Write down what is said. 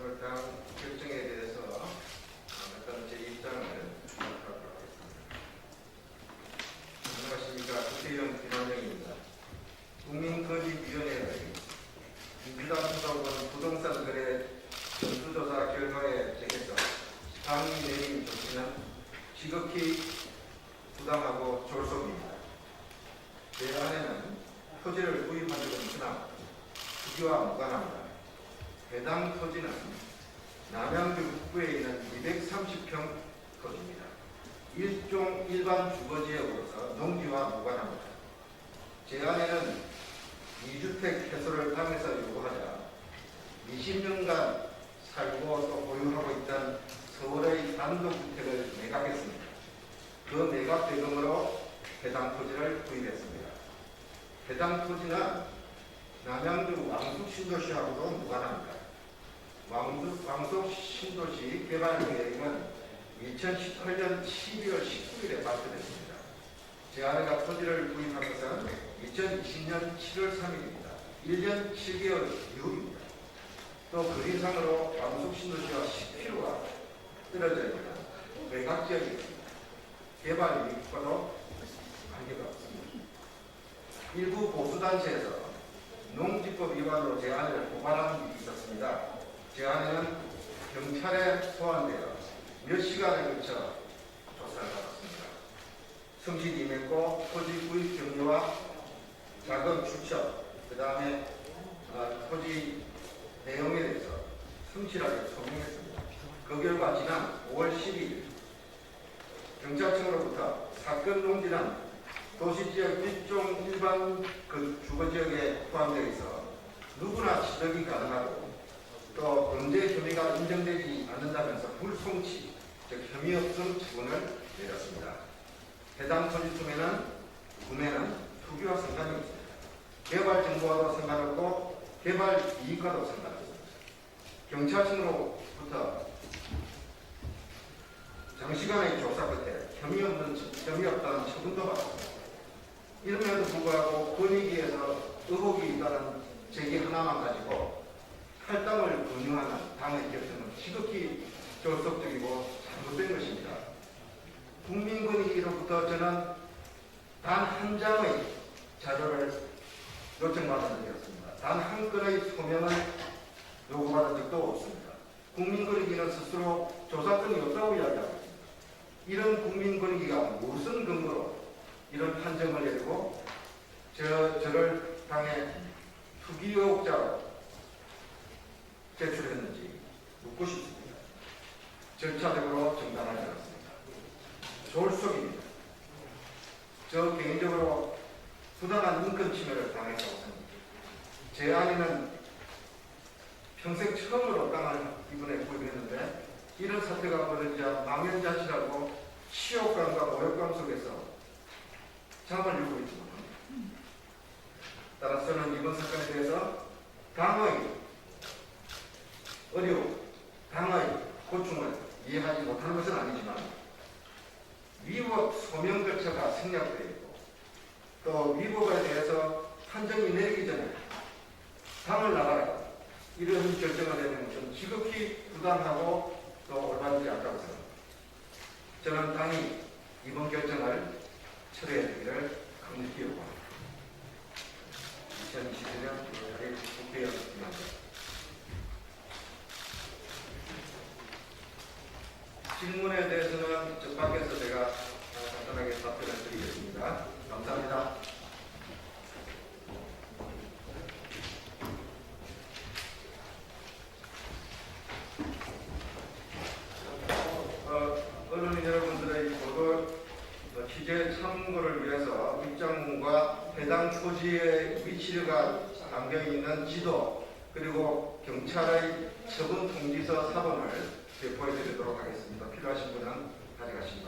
오늘 다음 결정에 대해서 일단 제 입장을 발표하도록 하겠습니다. 안녕하십니까. 국회의원 김한영입니다. 국민거짓위원회의 민주당 수사원 부동산 거래 전수조사 결과에 대해서 당이 내린 조치는 지극히 부당하고 졸속입니다. 내 안에는 토지를 구입한 적은 있으나 부기와 무관합니다. 해당 토지는 남양주 북부에 있는 230평 토지입니다. 일종 일반 주거지역으로서 농지와 무관합니다. 제 안에는 2주택 해소를 당에서 요구하자 20년간 살고 또 보유하고 있던 서울의 단독주택을 매각했습니다. 그 매각 대금으로 해당 토지를 구입했습니다. 해당 토지는 남양주 왕숙 신도시하고도 무관합니다. 왕숙, 왕숙 신도시 개발 계획은 2018년 12월 19일에 발표됐습니다. 제 아내가 토지를 구입한 것은 2020년 7월 3일입니다. 1년 7개월 이후입니다. 또 거리상으로 왕숙 신도시와 10km가 떨어져 있는 외곽 지역이 있습니다. 개발 이익과도 관계가 없습니다. 일부 보수단체에서 농지법 위반으로 제 아내를 고발한 일이 있었습니다. 제 아내는 경찰에 소환되어 몇 시간을 거쳐 조사를 받았습니다. 성실히 임했고 토지 구입 경로와 자금 추적, 그 다음에 토지 내용에 대해서 성실하게 소명했습니다. 그 결과 지난 5월 12일 경찰청으로부터 사건 농지는 도시지역 일종 일반 그 주거지역에 포함되어 있어 누구나 지적이 가능하고 또 범죄 혐의가 인정되지 않는다면서 불송치, 즉 혐의 없음 처분을 내렸습니다. 해당 토지tum에는 구매는 투기와 상관이 없습니다. 개발 정보와도 상관없고 개발 이익과도 상관없습니다. 경찰청으로부터 장시간의 조사 끝에 혐의 없는 혐의 없다는 처분도 받았습니다. 이름에도 불구하고 권익위에서 의혹이 있다는 제기 하나만 가지고 탈당을 권유하는 당의 결정은 지극히 졸속적이고 잘못된 것입니다. 국민권익위로부터 저는 단 한 장의 자료를 요청받은 적이 없습니다. 단 한 건의 소명을 요구받은 적도 없습니다. 국민권익위는 스스로 조사권이 없다고 이야기하고 있습니다. 이런 국민권익위가 무슨 근거로 이런 판정을 내리고 저, 저를 당의 투기 의혹자로 제출했는지 묻고 싶습니다. 절차적으로 정당하지 않습니다. 졸속입니다. 저 개인적으로 부당한 인권 침해를 당했다고 생각합니다. 제 아내는 평생 처음으로 땅을 이번에 구입했는데 이런 사태가 벌어지자 망연자실하고 치욕감과 모욕감 속에서 잠을 이루고 있지만 따라서는 이번 사건에 대해서 당의 어려움, 당의 고충을 이해하지 못하는 것은 아니지만 위법 소명 절차가 생략되어 있고 또 위법에 대해서 판정이 내리기 전에 당을 나가라 이런 결정을 내는 것은 지극히 부당하고 또 올바르지 않다고 생각합니다. 저는 당이 이번 결정을 철회해 주기를 강력히 요구합니다. 2021년 5월 8일 국회의원입니다. 질문에 대해서는 저 밖에서 제가 어, 간단하게 답변을 드리겠습니다. 감사합니다. 어, 언론인 여러분들의 보도 어, 취재 참고를 위해서 입장문과 해당 토지의 위치가 담겨 있는 지도 그리고 경찰의 처분 통지서 사본을 배포해 드리도록 하겠습니다. 필요하신 분은 가져가시기 바랍니다.